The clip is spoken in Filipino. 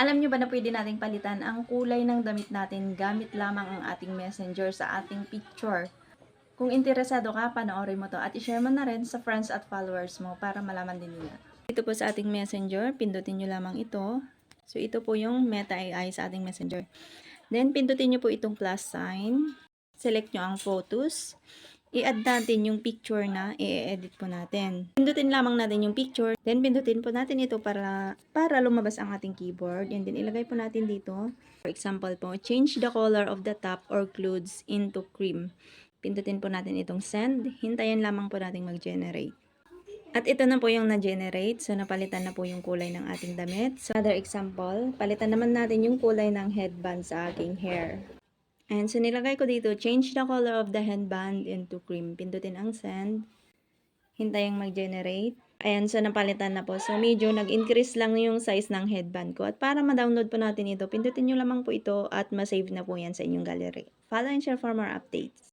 Alam nyo ba na pwede nating palitan ang kulay ng damit natin gamit lamang ang ating messenger sa ating picture? Kung interesado ka, panoorin mo to at i-share mo na rin sa friends at followers mo para malaman din nila. Ito po sa ating messenger, pindutin nyo lamang ito. So ito po yung Meta AI sa ating messenger. Then pindutin nyo po itong plus sign. Select nyo ang photos. I-add natin yung picture na i-edit po natin. Pindutin lamang natin yung picture. Then pindutin po natin ito para para lumabas ang ating keyboard. And then ilagay po natin dito. For example po, change the color of the top or clothes into cream. Pindutin po natin itong send. Hintayin lamang po natin mag-generate. At ito na po yung na-generate. So, napalitan na po yung kulay ng ating damit. So, other example, palitan naman natin yung kulay ng headband sa aking hair. And so, nilagay ko dito, change the color of the headband into cream. Pindutin ang send. Hintayang mag-generate. Ayan, so napalitan na po. So, medyo nag-increase lang yung size ng headband ko. At para ma-download po natin ito, pindutin nyo lamang po ito at ma-save na po yan sa inyong gallery. Follow and share for more updates.